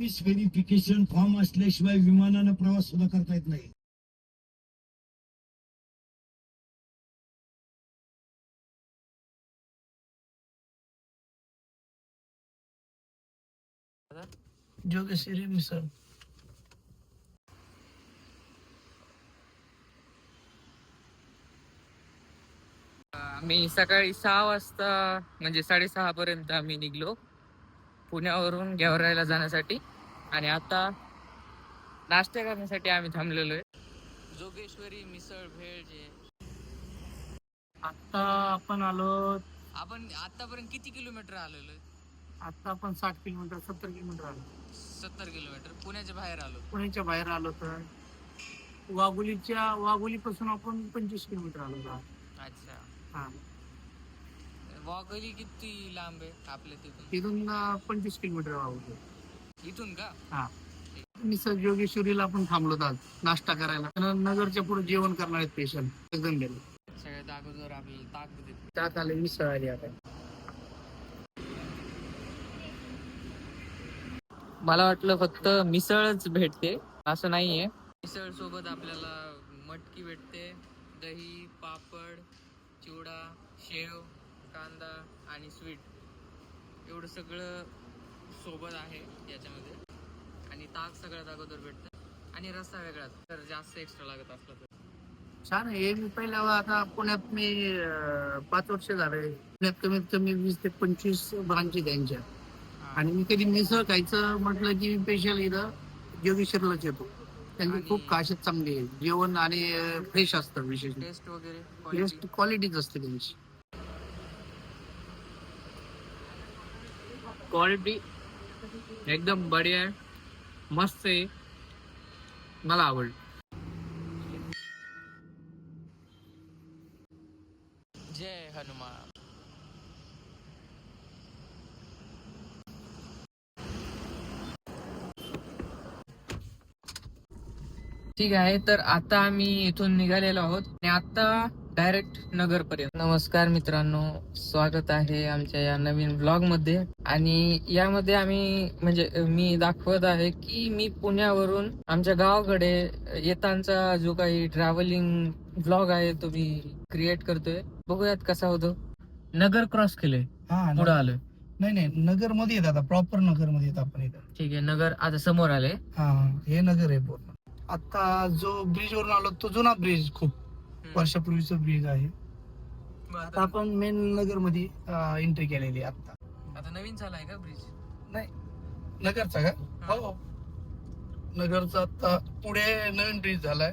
Service verification form असल्याशिवाय विमानानं प्रवास सुद्धा करता येत नाही. जोगेश्वरी मिसळ. आम्ही सकाळी सहा वाजता म्हणजे साडेसहा पर्यंत आम्ही निघलो. पुण्यावरून गेवरायला जाण्यासाठी. आणि आता नाश्ता करण्यासाठी आम्ही थांबलेलो आहे. जोगेश्वरी मिसळ भेळ जे. आता आपण आलो. आपण आतापर्यंत किती किलोमीटर आलेलो आता आपण साठ किलोमीटर सत्तर किलोमीटर आलो. सत्तर किलोमीटर. पुण्याच्या बाहेर आलो. पुण्याच्या बाहेर आलो तर वाघोलीच्या वाघोलीपासून आपण पंचवीस किलोमीटर आलो अच्छा. हा. वॉगली किती लांब आहे आपल्या तिथून? तिथून पंचवीस किलोमीटर वाघोली इथून का? हा. मिसळ जोगेश्वरीला आपण थांबलो आज. नाश्ता करायला. नगरच्या पुढे जेवण करणार आहेत पेशंट एकदम गेले. सगळ्यात अगोदर आपल्याला ताक देते. त्यात आले मिसळ आली आता. मला वाटलं फक्त मिसळच भेटते. असं नाहीये. मिसळ सोबत आपल्याला मटकी भेटते. दही पापड चिवडा शेव कांदा आणि स्वीट एवढं सगळं सोबत आहे याच्यामध्ये. आणि ताक सगळ्यात अगोदर भेटतं. आणि रस्सा वेगळाच तर जास्त एक्स्ट्रा लागत असला तर. छान आहे. हे मी पहिल्या आता पुण्यात मी अं, पाच वर्ष झाले. पुण्यात कमीत कमी वीस ते पंचवीस ब्रांची त्यांच्या आणि मी कधी मिसळ खायचं म्हटलं की मी स्पेशल इथं जोगेश्वरलाच येतो. त्यांची आणि- खूप खासियत चांगली आहे. जेवण आणि फ्रेश असतं विशेष. टेस्ट वगैरे. क्वालिटीच असते त्यांची. क्वालिटी एकदम बढिया आहे. मस्त आहे. मला आवडलं. जय हनुमान. ठीक आहे तर आता आम्ही इथून निघालेलो आहोत. आणि आता डायरेक्ट नगर पर्यंत नमस्कार मित्रांनो स्वागत आहे आमच्या या नवीन ब्लॉगमध्ये. आणि यामध्ये आम्ही म्हणजे मी दाखवत आहे की मी पुण्यावरून आमच्या गावाकडे येतांचा जो काही ट्रॅव्हलिंग ब्लॉग आहे तो मी क्रिएट करतोय. बघूयात कसा होतो. नगर क्रॉस केले हा पुढे आलोय. नाही नाही नगरमध्ये येत आता प्रॉपर नगरमध्ये येत आपण इथं. ठीक आहे नगर आता समोर आले हा हे नगर आहे पूर्ण. आता जो ब्रिज वरून आलो तो जुना ब्रिज खूप वर्षापूर्वीचा ब्रिज आहे. आता आपण मेन नगरमध्ये एंट्री केलेली आहे आता. आता नवीन झालाय का ब्रिज नाही. नगरचा का? हो. नगरचा आता पुढे नवीन ब्रिज झालाय.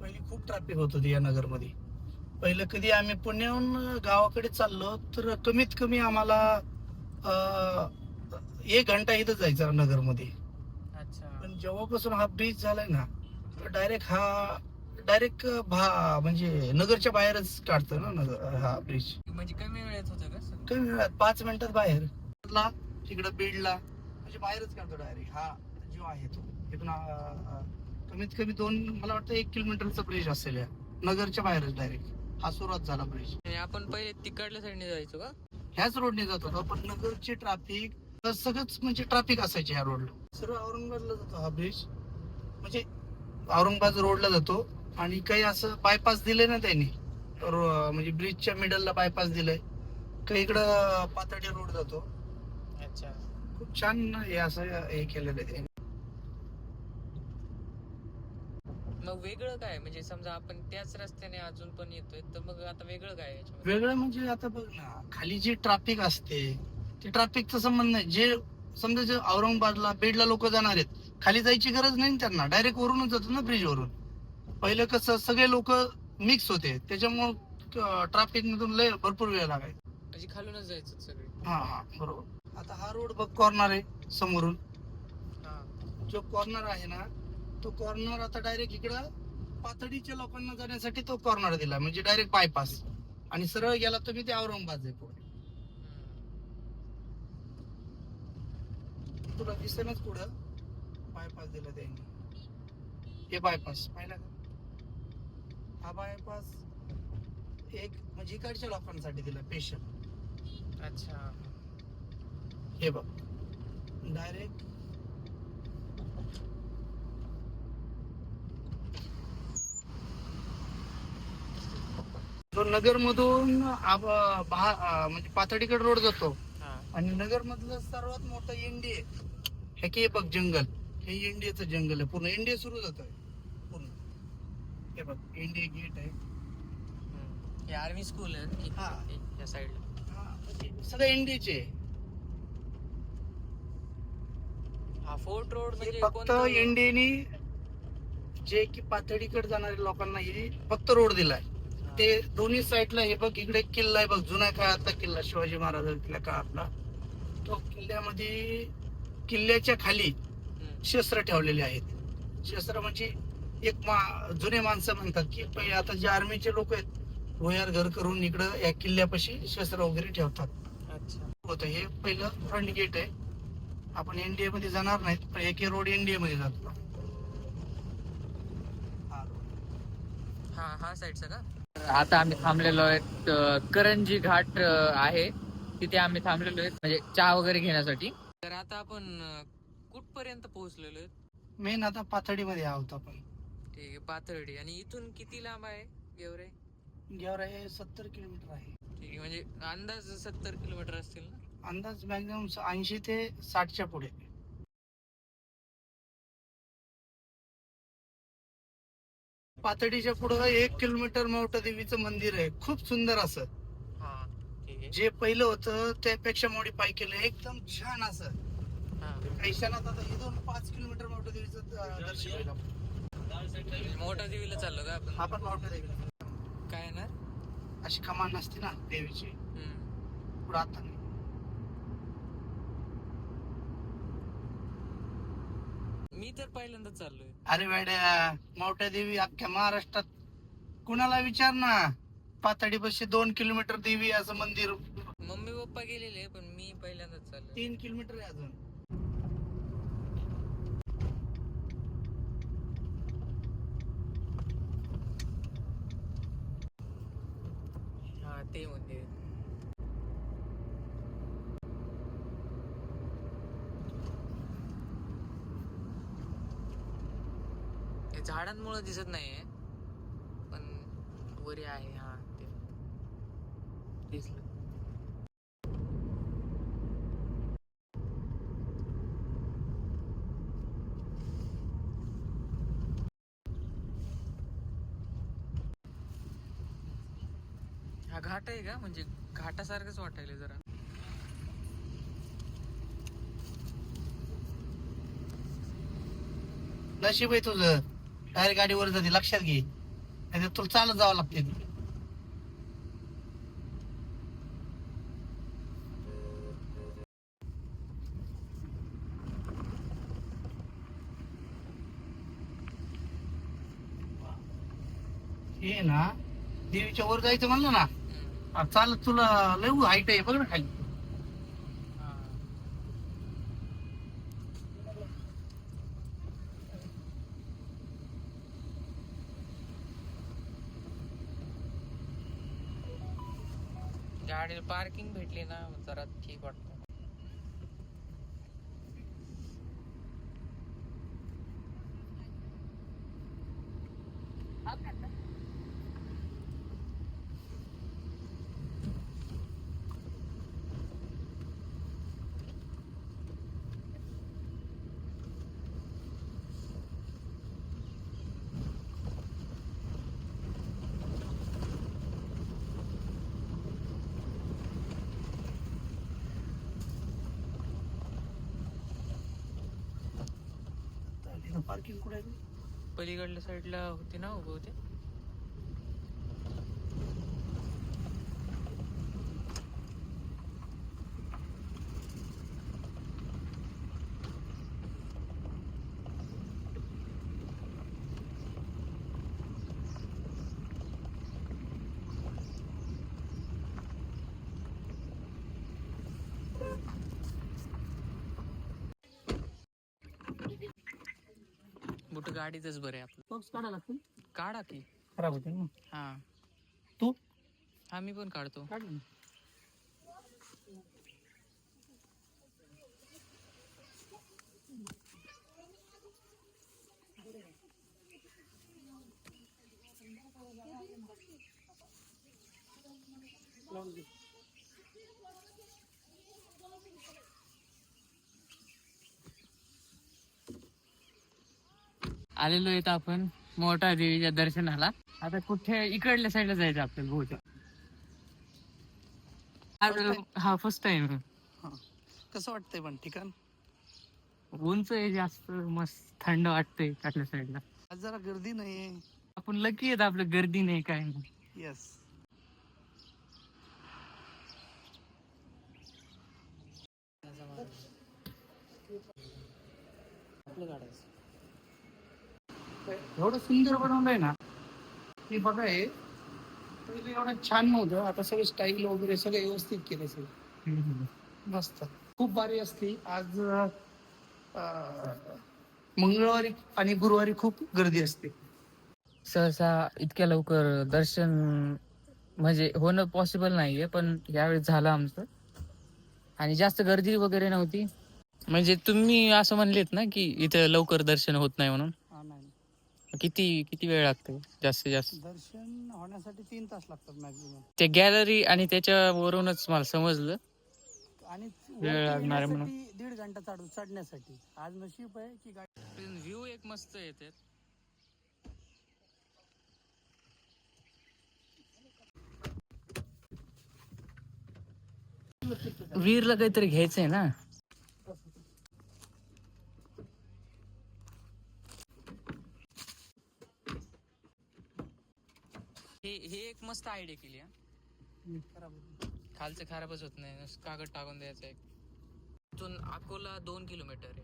पहिली खूप ट्रॅफिक होत होती या नगरमध्ये पहिलं कधी आम्ही पुण्याहून गावाकडे चाललो तर कमीत कमी आम्हाला एक घंटा इथं जायचा नगरमध्ये अच्छा. पण जेव्हापासून हा ब्रिज झालाय ना डायरेक्ट हा डायरेक्ट भा म्हणजे नगरच्या बाहेरच काढतो ना नगर हा ब्रिज म्हणजे कमी वेळेत होतं का? कमी वेळात पाच मिनिटात बाहेर. ला तिकडे बीडला म्हणजे बाहेरच काढतो डायरेक्ट हा जो आहे तो. इथून कमीत कमी दोन मला वाटतं एक किलोमीटरचा ब्रिज असेल या. नगरच्या बाहेरच डायरेक्ट हा सुरुवात झाला ब्रिज आणि आपण पहिले तिकडल्या साईडने जायचो का? ह्याच रोडने जात होतो पण नगरची ट्रॅफिक सगळंच म्हणजे ट्रॅफिक असायची ह्या रोडला सर्व औरंगाबादला जातो हा ब्रिज म्हणजे औरंगाबाद रोडला जातो. आणि काही असं बायपास दिले ना त्यांनी. म्हणजे ब्रिजच्या मिडलला बायपास दिलंय. काही इकडं पातळी रोड जातो. अच्छा. खूप छान हे असं हे केलेलं आहे त्यांनी. मग वेगळं काय? म्हणजे समजा आपण त्याच रस्त्याने अजून पण येतोय तर मग आता वेगळं काय याच्यामध्ये? वेगळं म्हणजे आता बघ ना खाली जी ट्रॅफिक असते ते ट्रॅफिकचा संबंध नाही. जे समजा जे औरंगाबादला बीडला लोक जाणार आहेत खाली जायची गरज नाही ना त्यांना. डायरेक्ट वरूनच जातो ना ब्रिज वरून. पहिलं कसं सगळे लोक मिक्स होते. त्याच्यामुळं ट्रॅफिक मधून लय भरपूर वेळ लागायचा. म्हणजे खालूनच जायचं सगळे. हा हा बरोबर. आता हा रोड बघ कॉर्नर आहे समोरून. हा. जो कॉर्नर आहे ना तो कॉर्नर आता डायरेक्ट इकडं पातळीच्या लोकांना जाण्यासाठी तो कॉर्नर दिला. म्हणजे डायरेक्ट बायपास आणि सरळ गेला तुम्ही ते औरंगाबाद आहे पुढे तुला दिसेनच पुढं. बायपास दिला त्यांनी. हे बायपास पाहिला का? हा बायपास एक म्हणजे इकडच्या लोकांसाठी दिला पेशंट अच्छा. हे बघ. डायरेक्ट तो नगर मधून म्हणजे पाथडीकड रोड जातो. आणि नगर मधलं सर्वात मोठं इंडिया हे की बघ जंगल. हे इंडियाचं जंगल आहे. पूर्ण इंडिया सुरू जातोय. हे बघ इंडिया गेट आहे. हे आर्मी स्कूल आहे हा. या साईडला हा, म्हणजे सगळे इंडियाचे. हा फोर्ट रोड म्हणजे फक्त? इंडियाने जे की पातळीकडे जाणाऱ्या लोकांना हे फक्त रोड दिलाय. ते दोन्ही साईडला हे बघ इकडे किल्ला आहे बघ जुन्या काळातला किल्ला शिवाजी महाराजांच्या काळातला तो किल्ल्यामध्ये किल्ल्याच्या खाली. शस्त्र ठेवलेले आहेत शस्त्र म्हणजे एक मा जुने माणसं म्हणतात की पहिले आता जे आर्मीचे लोक आहेत भुयार घर करून इकडं या किल्ल्यापाशी शस्त्र वगैरे ठेवतात. अच्छा. होतं. हे पहिलं फ्रंट गेट आहे. आपण एनडीए मध्ये जाणार नाहीत पण एक रोड एनडीए मध्ये जातो. हा हा साईडचा का? आता आम्ही थांबलेलो आहेत करंजी घाट आहे. तिथे आम्ही थांबलेलो आहेत म्हणजे चहा वगैरे घेण्यासाठी. तर आता आपण कुठपर्यंत पोहोचलेलो आहेत? मेन आता पाथर्डीमध्ये आहोत आपण. ठीक आहे पाथर्डी आणि इथून किती लांब आहे गेवरे गेवरा हे सत्तर किलोमीटर आहे. ठीक आहे म्हणजे अंदाज सत्तर किलोमीटर असतील ना? अंदाज मॅक्झिमम ऐंशी ते साठच्या पुढे. पाथर्डीच्या पुढं एक किलोमीटर मोठं देवीचं मंदिर आहे. खूप सुंदर असं. हा ठीक आहे. जे पहिलं होतं त्यापेक्षा मॉडीफाय केलं. एकदम छान असं. हा. क्षणात आता इथून पाच किलोमीटर मोठं देवीचं अं, दर्शन होईल आपलं. मोठा देवीला चाललो का आपण? आपण मोठं देवी काय येणार? अशी कमान नसते ना देवीची. हम्म. पुढं आता नाही. मी तर पहिल्यांदाच चाललोय. अरे वेड्या मोठ्या देवी अख्ख्या महाराष्ट्रात कुणाला विचार ना? पातळी बसशी दोन किलोमीटर देवी असं मंदिर. मम्मी पप्पा गेलेले पण मी पहिल्यांदाच चाललोय. तीन किलोमीटर आहे अजून हा ते मंदिर हे झाडांमुळे दिसत नाहीये पण वरी आहे हा ते दिसलं हा घाट आहे का? म्हणजे घाटासारखंच वाटायला जरा. नशीब आहे तुझं. डायरेक्ट गाडीवर जाते लक्षात घे. नाही तुला चालत जावं लागते. हे ना देवीच्या वर जायचं म्हणलं ना चालत तुला लय हाईट आहे बघ ना खाली. गाडीला पार्किंग भेटली ना जरा ठीक वाटत. पार्किंग कुठे आहे? पलीकडल्या साईडला होती ना उभे होते. बुट गाडीतच बरे आपलं. बॉक्स काढा लागतील. काढा की. खराब होते ना. हा. तू? हा मी पण काढतो. काढ ना. आलेलो येत आपण मोठा देवीच्या दर्शनाला. आता कुठे इकडल्या साईडला जायचं आपल्याला बहुतेक. हा फर्स्ट टाइम कसं वाटतंय पण ठिकाण? उंच आहे जास्त मस्त थंड वाटतंय काटल्या साईडला आज जरा गर्दी नाहीये. आपण लकी आहेत आपलं गर्दी नाही काय नाही. येस एवढं सुंदर बनवलंय ना ते बघा हे. पहिले एवढं छान नव्हतं आता सगळं स्टाईल वगैरे सगळं व्यवस्थित केलं सगळं. मस्त. खूप भारी असते. आज मंगळवारी आणि गुरुवारी खूप गर्दी असते. सहसा इतक्या लवकर दर्शन म्हणजे होणं पॉसिबल नाहीये पण यावेळेस झालं आमचं. आणि जास्त गर्दी वगैरे नव्हती. म्हणजे तुम्ही असं म्हणलेत ना की इथं लवकर दर्शन होत नाही म्हणून. हा किती किती वेळ लागतो? जास्तीत जास्त? दर्शन होण्यासाठी तीन तास लागतात मॅक्झिमम ते गॅलरी आणि त्याच्यावरूनच मला समजलं. आणि वेळ लागणार आहे म्हणून. येण्यासाठी दीड घंटा चढ चढण्यासाठी. आज नशीब आहे की गाडी व्ह्यू एक मस्त येते वीरला काहीतरी घ्यायचंय ना हे हे एक मस्त आयडिया केली हा? खालचं खराबच होत नाही नुसतं कागद टाकून द्यायचं एक. इथून अकोला दोन किलोमीटर आहे.